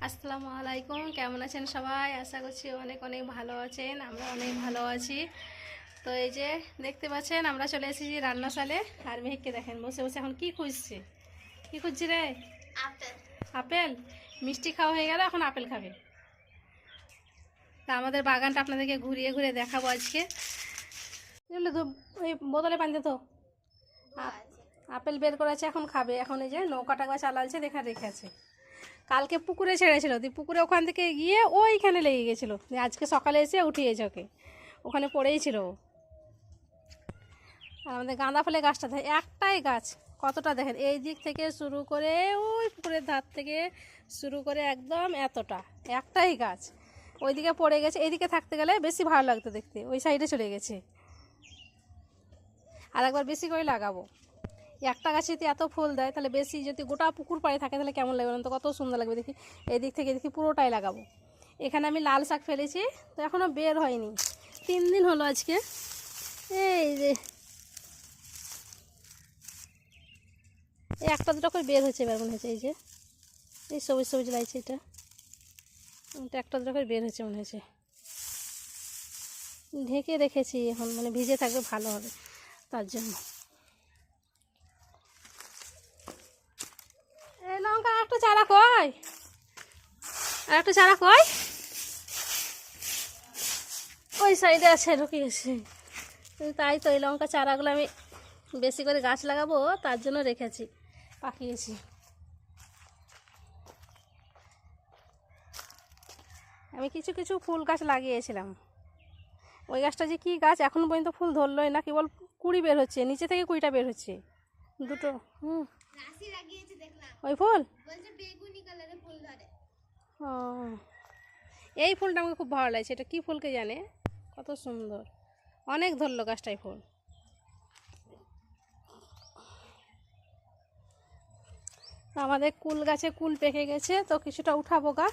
আসসালামু আলাইকুম কেমন আছেন সবাই? আশা করছি অনেক অনেক ভালো আছেন আমরা অনেক ভালো আছি। তো এই যে দেখতে পাচ্ছেন আমরা চলে এসেছি রান্নাশালে। আর মেহেককে দেখেন বসে বসে এখন কি খুঁজছে? কি খুঁজছি রে? আপেল। আপেল? মিষ্টি খাওয়া হয়ে গেল এখন আপেল খাবে। তা আমাদের বাগানটা আপনাদেরকে ঘুরিয়ে ঘুরিয়ে দেখাবো আজকে। ওই বোতলে পানি তো। আপেল বের করেছে এখন খাবে। এখন এই যে নৌকাটা চালালছে দেখা রেখেছে কালকে পুকুরে ছেড়েছিল। দিয়ে পুকুরে ওখান থেকে গিয়ে ওইখানে লেগে গেছিল। দিয়ে আজকে সকালে এসে উঠিয়েছে ওকে। ওখানে পড়েই ছিল ও। আর আমাদের গাঁদা ফুলের গাছটা দেখেন একটাই গাছ। কতটা দেখেন, এই দিক থেকে শুরু করে ওই পুকুরের ধার থেকে শুরু করে একদম এতটা, একটাই গাছ। ওইদিকে পড়ে গেছে, এইদিকে থাকতে গেলে বেশি ভালো লাগতো দেখতে, ওই সাইডে চলে গেছে। আর একবার বেশি করে লাগাবো। একটা গাছে যদি এত ফুল দেয়, তাহলে বেশি যদি গোটা পুকুর পাড়ে থাকে তাহলে কেমন লাগবে না তো? কত সুন্দর লাগবে দেখি। এদিক থেকে দেখি পুরোটাই লাগাবো। এখানে আমি লাল শাক ফেলেছি, তো এখনও বের হয়নি। তিন দিন হলো আজকে। এই যে। এই একটা দুটো করে বের হয়েছে এবার মনে হয়েছে এই যে। এই সবুজ সবুজ লাগছে এটা। একটা দুটো করে বের হয়েছে মনে হয়েছে ঢেকে রেখেছি এখন মানে ভিজে থাকবে ভালো হবে, তার জন্য এই লঙ্কা একটা চারা কই? আর একটা চারা কই? ওই সাইডে আছে তাই তো এই লঙ্কা চারাগুলো আমি বেশি করে গাছ লাগাবো, তার জন্য রেখেছি, পাকিয়েছি। আমি কিছু কিছু ফুল গাছ লাগিয়েছিলাম। ওই গাছটা যে কী গাছ, এখন পর্যন্ত ফুল ধরলোই না, কেবল কুড়ি বের হচ্ছে, নিচে থেকে কুড়িটা বের হচ্ছে। দুটো, হুম। ওই ফুল? ও এই ফুলটা আমাকে খুব ভালো লাগছে। এটা কী ফুলকে জানে? কত সুন্দর। অনেক ধরলো গাছটাই ফুল। আমাদের কুল গাছে কুল পেকে গেছে তো কিছুটা উঠাবো গা।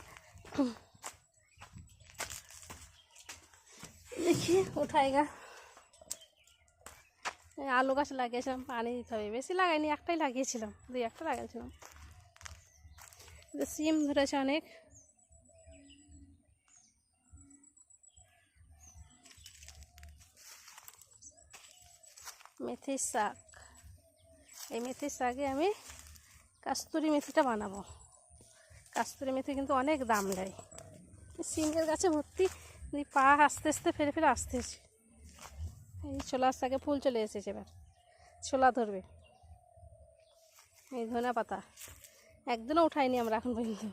দেখি উঠাই গা। আলু গাছ লাগিয়েছিলাম পানি দিতে হবে। বেশি লাগাইনি একটাই লাগিয়েছিলাম দুই একটা লাগাইছিলাম। সিম ধরেছে অনেক মেথির শাক এই মেথির শাকে আমি কাস্তুরি মেথিটা বানাবো। কাস্তুরি মেথি কিন্তু অনেক দাম নেয় সিমের গাছে ভর্তি। পা আস্তে আস্তে ফেরে ফেরে আসতেছে। এই ছোলার শাকে ফুল চলে এসেছে এবার। ছোলা ধরবে। এই ধনে পাতা একদিনও উঠাইনি আমরা এখন পর্যন্ত।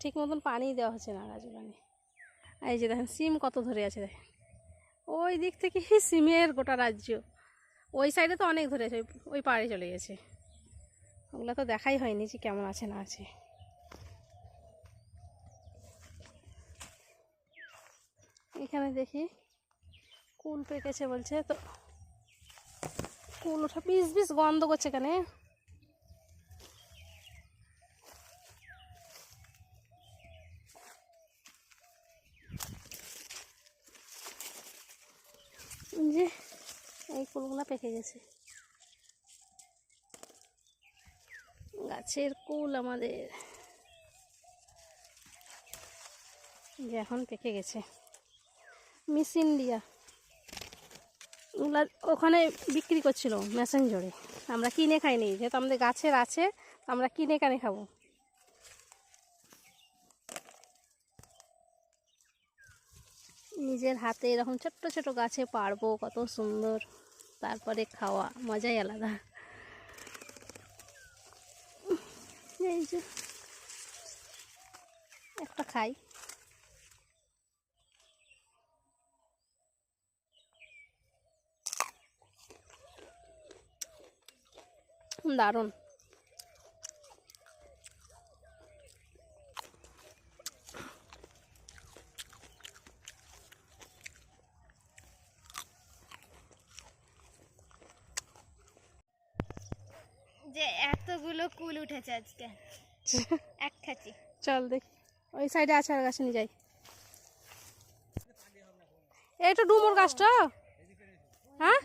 ঠিক মতন পানি দেওয়া হচ্ছে না গাছগুলানে এই যে দেখেন, সিম কত ধরে আছে দেখেন। ওই দিক থেকে সিমের গোটা রাজ্য। ওই সাইডে তো অনেক ধরেছে ওই ওই পাড়ে চলে গেছে। ওগুলো তো দেখাই হয়নি যে কেমন আছে না আছে। এখানে দেখি, কুল পেকেছে বলছে, তো কুল ওঠা পিস পিস গন্ধ করছে কেন যে এই কুলগুলো পেকে গেছে। গাছের কুল আমাদের। যে এখন পেকে গেছে। Miss India. ওগুলা ওখানে বিক্রি করছিল মেসেঞ্জরে। আমরা কিনে খাইনি, যেহেতু আমাদের গাছের আছে, আমরা কিনে কানে খাব। নিজের হাতে এরকম ছোট্ট ছোট গাছে পারব, কত সুন্দর। তারপরে খাওয়া, মজাই আলাদা। এই যে, একটা খাই। দারুণ। যে এতগুলো কুল উঠেছে আজকে। এক খাচ্ছি চল দেখি। ওই সাইডে আছে আর গাছে নিয়ে যাই। এইটা ডুমুর গাছটা। হ্যাঁ?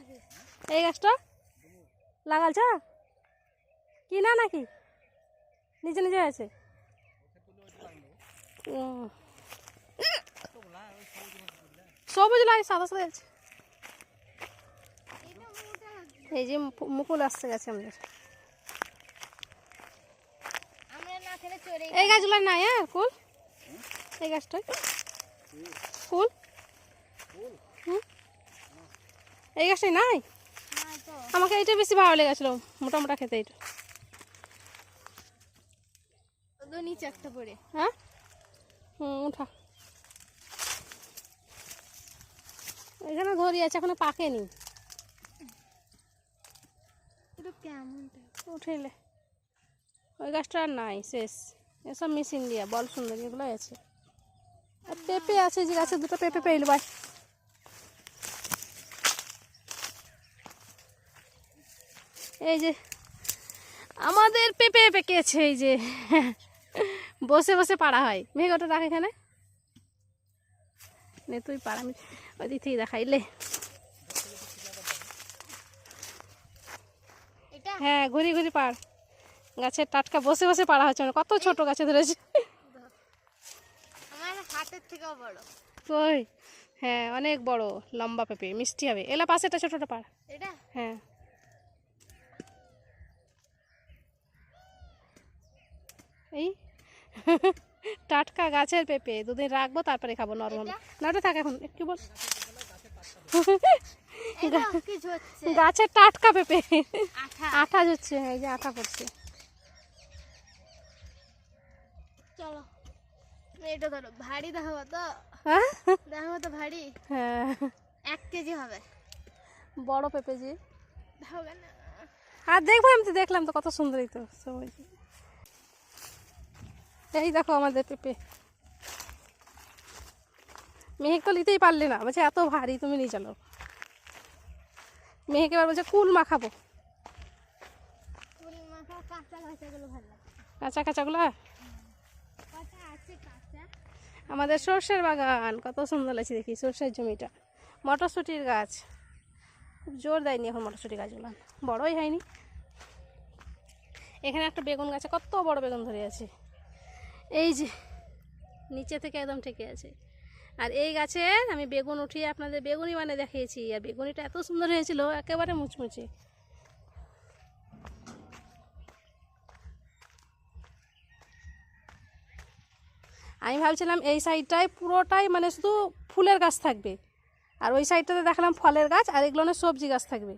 এই গাছটা? লাগালছ? কি না নাকি? নিজে নিজে আছে। সবুজ লাই সাদা সাদা আছে। এই যে মুকুল আসতে গেছে আমাদের আমরা না খেলে চড়ে এই গাছগুলো নাই হ্যাঁ ফুল? এই গাছটায়। ফুল? হুম? এই গাছটাই নাই? আমাকে এইটা বেশি ভালো লেগেছিল মোটা মোটা খেতে এইটা। নিচে একটা হ্যাঁ? হুম উঠা। এখানে ধরি আছে এখনও পাকেনি। কেমন উঠেলে ওই গাছটা আর নাই শেষ। এসব মেশিন দিয়া বল সুন্দর এগুলো আছে। আর পেঁপে আছে যে গাছে দুটো পেঁপে পেইল ভাই এই যে আমাদের পেঁপে পেকেছে এই যে। বসে বসে পাড়া হয়। মেঘটা রাখ এখানে। নে তুই পাড়া আমি ওই দিক থেকে দেখাইলে হ্যাঁ ঘুরি ঘুরি পাড়। গাছের টাটকা বসে বসে পাড়া হচ্ছে মানে কত ছোট গাছে ধরেছে। হাতের থেকেও বড়। হ্যাঁ অনেক বড় লম্বা পেঁপে মিষ্টি হবে। এলা পাশেটা ছোটটা পাড়। এটা? হ্যাঁ। এই? টাটকা গাছের পেঁপে দুদিন রাখব তারপরে খাব নরমাল? না ওটা থাক এখন কি বল। গাছের টাটকা পেঁপে। আঠা। আঠা হচ্ছে এই যে আঠা পড়ছে। চলো। এটা ধরো ভারী দেখাবো তো। হ্যাঁ? দেখাবো তো ভারী। হ্যাঁ। এক কেজি হবে। বড় পেঁপে যে হবে না। আর দেখব আমি তো দেখলাম তো কত সুন্দরই তো সবাই। এই দেখো আমাদের পেঁপে। মেহেক তো নিতেই পারলে না। বলছে এত ভারী তুমি নিয়ে চলো। মেহেক এবার বলছে কুল মাখাবো। কাঁচা কাঁচাগুলো কাঁচা কাঁচাগুলো? আমাদের সর্ষের বাগান, কত সুন্দর লাগছে দেখি সর্ষের জমিটা। মটরশুঁটির গাছ। খুব জোর দেয়নি এখন মটরশুঁটি গাছগুলো। বড়ই হয়নি। এখানে একটা বেগুন গাছে কত বড় বেগুন ধরে আছে। এই যে, নিচে থেকে একদম ঠেকে আছে। আর এই গাছের আমি বেগুন উঠিয়ে আপনাদের বেগুনি মানে দেখিয়েছি। আর বেগুনিটা এত সুন্দর হয়েছিল, একেবারে মুচমুচে। আমি ভাবছিলাম এই সাইডটায় পুরোটাই মানে শুধু ফুলের গাছ থাকবে। আর ওই সাইডটাতে দেখালাম ফলের গাছ, আর এগুলো সবজি গাছ থাকবে।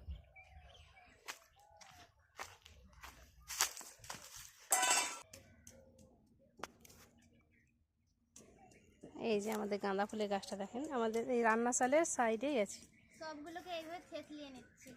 এই যে আমাদের গাঁদা ফুলের গাছটা দেখেন, আমাদের এই রান্নাশালের সাইডেই আছে। সবগুলোকে এইভাবে থেতলিয়ে নিচ্ছি।